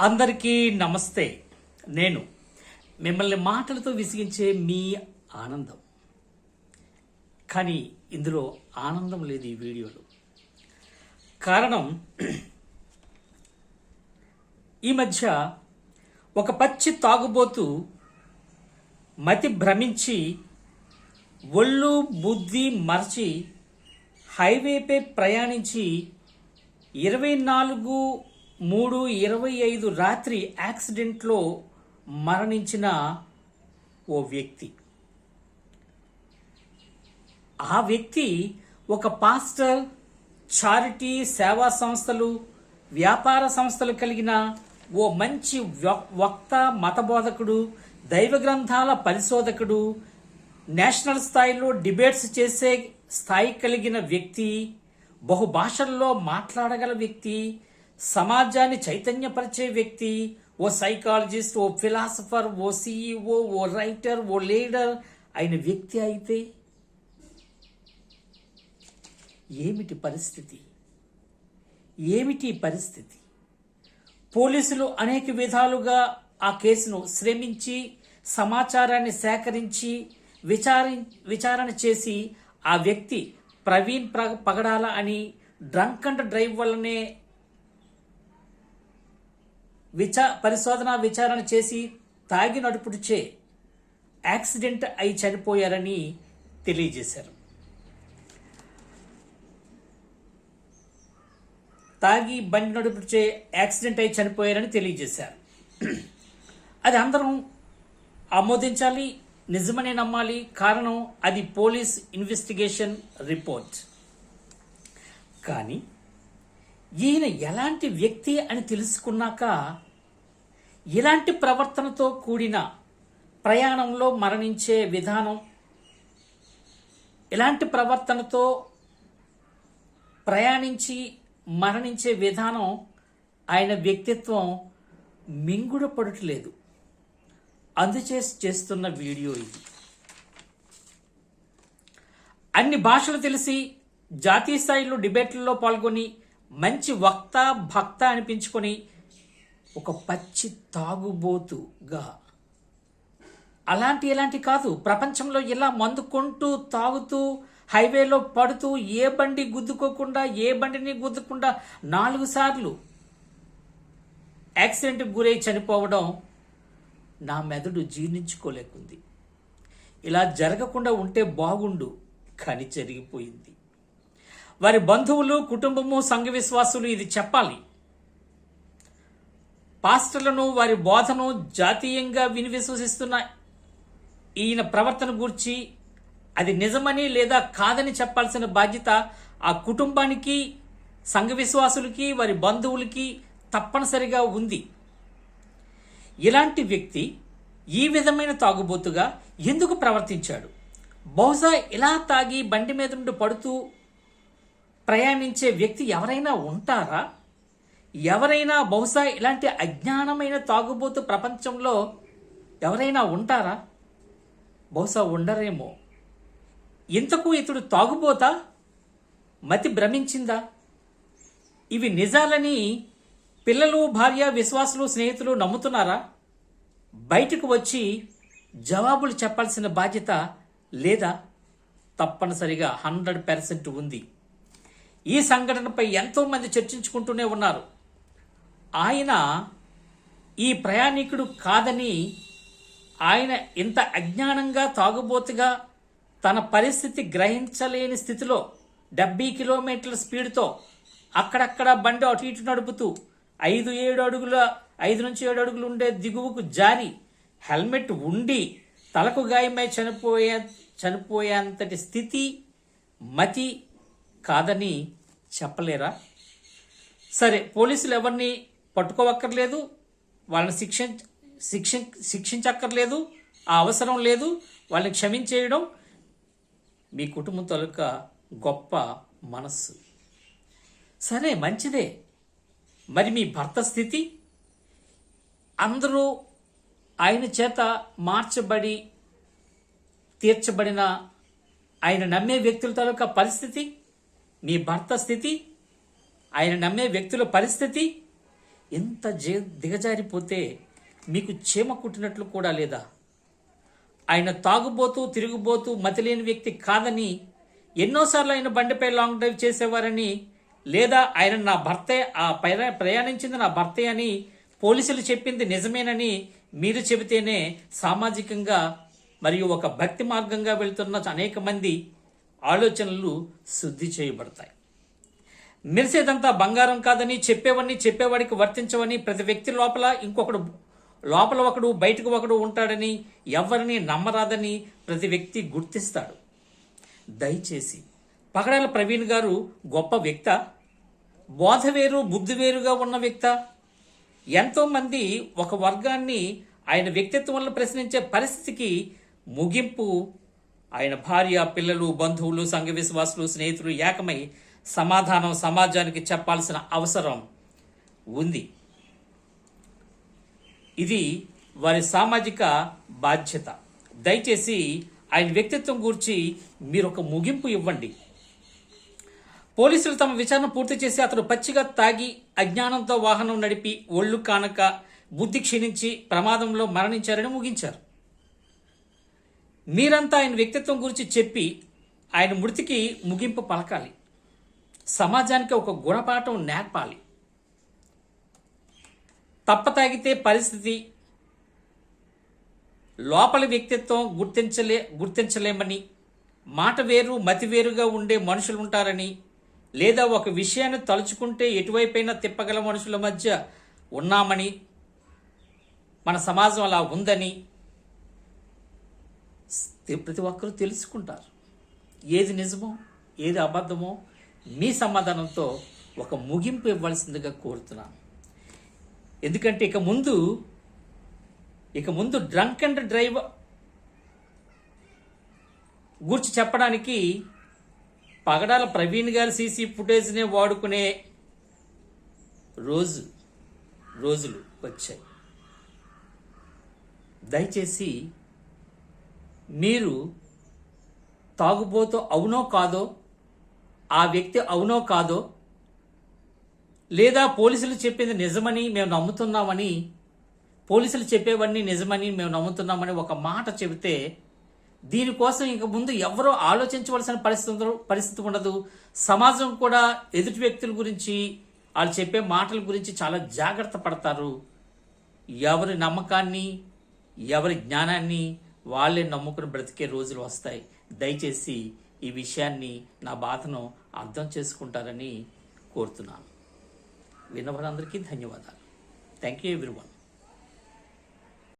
అందరికీ నమస్తే. నేను మిమ్మల్ని మాటలతో విసిగించే మీ ఆనందం. కానీ ఇందులో ఆనందం లేదు ఈ వీడియోలో. కారణం ఈ మధ్య ఒక పచ్చి తాగుబోతు మతి భ్రమించి ఒళ్ళు బుద్ధి మరచి హైవేపై ప్రయాణించి ఇరవై నాలుగు మూడు ఇరవై ఐదు రాత్రి యాక్సిడెంట్లో మరణించిన ఓ వ్యక్తి. ఆ వ్యక్తి ఒక పాస్టర్ చారిటీ సేవా సంస్థలు వ్యాపార సంస్థలు కలిగిన ఓ మంచి వక్త మతబోధకుడు దైవ గ్రంథాల పరిశోధకుడు నేషనల్ స్థాయిలో డిబేట్స్ చేసే స్థాయి కలిగిన వ్యక్తి బహుభాషల్లో మాట్లాడగల వ్యక్తి సమాజాన్ని చైతన్యపరిచే వ్యక్తి ఓ సైకాలజిస్ట్ ఓ ఫిలాసఫర్ ఓ సీఈఓ ఓ రైటర్ ఓ లీడర్ అయిన వ్యక్తి అయితే ఏమిటి పరిస్థితి? ఏమిటి పరిస్థితి? పోలీసులు అనేక విధాలుగా ఆ కేసును శ్రమించి సమాచారాన్ని సేకరించి విచారి విచారణ చేసి ఆ వ్యక్తి ప్రవీణ్ ప్ర- పగడాల అని డ్రంక్ అండ్ డ్రైవ్ వల్లనే విచా పరిశోధన విచారణ చేసి తాగి నడుపుడుచే యాక్సిడెంట్ అయి చనిపోయారని తెలియజేశారు. తాగి బండి నడుపుచే యాక్సిడెంట్ అయి చనిపోయారని తెలియజేశారు. అది అందరం ఆమోదించాలి నిజమనే నమ్మాలి. కారణం అది పోలీస్ ఇన్వెస్టిగేషన్ రిపోర్ట్. కానీ ఈయన ఎలాంటి వ్యక్తి అని తెలుసుకున్నాక ఇలాంటి ప్రవర్తనతో కూడిన ప్రయాణంలో మరణించే విధానం ఇలాంటి ప్రవర్తనతో ప్రయాణించి మరణించే విధానం ఆయన వ్యక్తిత్వం మింగుడపడట్లేదు. అందుచేసి చేస్తున్న వీడియో ఇది. అన్ని భాషలు తెలిసి జాతీయ స్థాయిలో డిబేట్లలో పాల్గొని మంచి వక్త భక్త అనిపించుకొని ఒక పచ్చి తాగుబోతుగా. అలాంటి ఇలాంటి కాదు. ప్రపంచంలో ఇలా మందు కొంటూ తాగుతూ హైవేలో పడుతూ ఏ బండి గుద్దుకోకుండా ఏ బండిని గుద్దుకుండా నాలుగు సార్లు యాక్సిడెంట్కి గురై చనిపోవడం నా మెదడు జీర్ణించుకోలేకుంది. ఇలా జరగకుండా ఉంటే బాగుండు కానీ జరిగిపోయింది. వారి బంధువులు కుటుంబము సంఘ విశ్వాసులు ఇది చెప్పాలి. పాస్టర్లను వారి బోధను జాతీయంగా విని విశ్వసిస్తున్న ఈయన ప్రవర్తన గూర్చి అది నిజమని లేదా కాదని చెప్పాల్సిన బాధ్యత ఆ కుటుంబానికి సంఘ విశ్వాసులకి వారి బంధువులకి తప్పనిసరిగా ఉంది. ఇలాంటి వ్యక్తి ఈ విధమైన తాగుబోతుగా ఎందుకు ప్రవర్తించాడు? బహుశా ఇలా తాగి బండి మీద నుండి పడుతూ ప్రయాణించే వ్యక్తి ఎవరైనా ఉంటారా? ఎవరైనా బహుశా ఇలాంటి అజ్ఞానమైన తాగుబోతు ప్రపంచంలో ఎవరైనా ఉంటారా? బహుశా ఉండరేమో. ఇంతకు ఇతడు తాగుబోతా? మతి భ్రమించిందా? ఇవి నిజాలని పిల్లలు భార్య విశ్వాసులు స్నేహితులు నమ్ముతున్నారా? బయటకు వచ్చి జవాబులు చెప్పాల్సిన బాధ్యత లేదా? తప్పనిసరిగా హండ్రెడ్ పర్సెంట్ ఉంది. ఈ సంఘటనపై ఎంతోమంది చర్చించుకుంటూనే ఉన్నారు. ఆయన ఈ ప్రయాణికుడు కాదని ఆయన ఇంత అజ్ఞానంగా తాగుబోతుగా తన పరిస్థితి గ్రహించలేని స్థితిలో డెబ్బై కిలోమీటర్ల స్పీడ్తో అక్కడక్కడ బండి అటు ఇటు నడుపుతూ ఐదు ఏడు అడుగుల ఐదు నుంచి ఏడు అడుగులు ఉండే దిగువకు జారి హెల్మెట్ ఉండి తలకు గాయమై చనిపోయే చనిపోయేంతటి స్థితి మతి కాదని చెప్పలేరా? సరే పోలీసులు ఎవరిని పట్టుకోవక్కర్లేదు వాళ్ళని శిక్ష శిక్ష శిక్షించక్కర్లేదు ఆ అవసరం లేదు వాళ్ళని క్షమించేయడం మీ కుటుంబం తొలక గొప్ప మనస్సు. సరే మంచిదే. మరి మీ భర్త స్థితి? అందరూ ఆయన చేత మార్చబడి తీర్చబడిన ఆయన నమ్మే వ్యక్తుల తాలూకా పరిస్థితి? మీ భర్త స్థితి ఆయన నమ్మే వ్యక్తుల పరిస్థితి ఎంత జే దిగజారిపోతే మీకు చీమ కుట్టినట్లు కూడా లేదా? ఆయన తాగుబోతూ తిరుగుబోతూ మతిలేని వ్యక్తి కాదని ఎన్నోసార్లు ఆయన బండిపై లాంగ్ డ్రైవ్ చేసేవారని లేదా ఆయన నా భర్తే ఆ పైన ప్రయాణించింది నా భర్తే అని పోలీసులు చెప్పింది నిజమేనని మీరు చెబితేనే సామాజికంగా మరియు ఒక భక్తి మార్గంగా వెళ్తున్న అనేక మంది ఆలోచనలు శుద్ధి చేయబడతాయి. మెరిసేదంతా బంగారం కాదని చెప్పేవన్నీ చెప్పేవాడికి వర్తించవని ప్రతి వ్యక్తి లోపల ఇంకొకడు లోపల ఒకడు బయటకు ఒకడు ఉంటాడని ఎవరిని నమ్మరాదని ప్రతి వ్యక్తి గుర్తిస్తాడు. దయచేసి పగడాల ప్రవీణ్ గారు గొప్ప వ్యక్త బోధ వేరు బుద్ధి వేరుగా ఉన్న వ్యక్త. ఎంతోమంది ఒక వర్గాన్ని ఆయన వ్యక్తిత్వంలో ప్రశ్నించే పరిస్థితికి ముగింపు ఆయన భార్య పిల్లలు బంధువులు సంఘ విశ్వాసులు స్నేహితులు ఏకమై సమాధానం సమాజానికి చెప్పాల్సిన అవసరం ఉంది. ఇది వారి సామాజిక బాధ్యత. దయచేసి ఆయన వ్యక్తిత్వం గురించి మీరు ఒక ముగింపు ఇవ్వండి. పోలీసులు తమ విచారణ పూర్తి చేసి అతను పచ్చిగా తాగి అజ్ఞానంతో వాహనం నడిపి ఒళ్ళు కానక బుద్ధి క్షీణించి ప్రమాదంలో మరణించారని ముగించారు. మీరంతా ఆయన వ్యక్తిత్వం గురించి చెప్పి ఆయన మృతికి ముగింపు పలకాలి. సమాజానికి ఒక గుణపాఠం నేర్పాలి. తప్ప తాగితే పరిస్థితి లోపలి వ్యక్తిత్వం గుర్తించలే గుర్తించలేమని మాట వేరు మతి వేరుగా ఉండే మనుషులు ఉంటారని లేదా ఒక విషయాన్ని తలుచుకుంటే ఎటువైపైనా తిప్పగల మనుషుల మధ్య ఉన్నామని మన సమాజం అలా ఉందని ప్రతి ఒక్కరూ తెలుసుకుంటారు. ఏది నిజమో ఏది అబద్ధమో మీ సమాధానంతో ఒక ముగింపు ఇవ్వాల్సిందిగా కోరుతున్నాను. ఎందుకంటే ఇక ముందు ఇక ముందు డ్రంక్ అండ్ డ్రైవ్ గురించి చెప్పడానికి పగడాల ప్రవీణ్ గారి సీసీ ఫుటేజ్నే వాడుకునే రోజు రోజులు వచ్చాయి. దయచేసి మీరు తాగుబోతో అవునో కాదో ఆ వ్యక్తి అవునో కాదో లేదా పోలీసులు చెప్పింది నిజమని మేము నమ్ముతున్నామని పోలీసులు చెప్పేవన్నీ నిజమని మేము నమ్ముతున్నామని ఒక మాట చెబితే దీనికోసం ఇంక ముందు ఎవరో ఆలోచించవలసిన పరిస్థితి పరిస్థితి ఉండదు. సమాజం కూడా ఎదుటి వ్యక్తుల గురించి వాళ్ళు చెప్పే మాటల గురించి చాలా జాగ్రత్త పడతారు. ఎవరి నమ్మకాన్ని ఎవరి జ్ఞానాన్ని వాళ్ళే నమ్ముకుని బ్రతికే రోజులు వస్తాయి. దయచేసి ఈ విషయాన్ని నా బాధను అర్థం చేసుకుంటారని కోరుతున్నాను. విన్నవారందరికీ ధన్యవాదాలు. Thank you everyone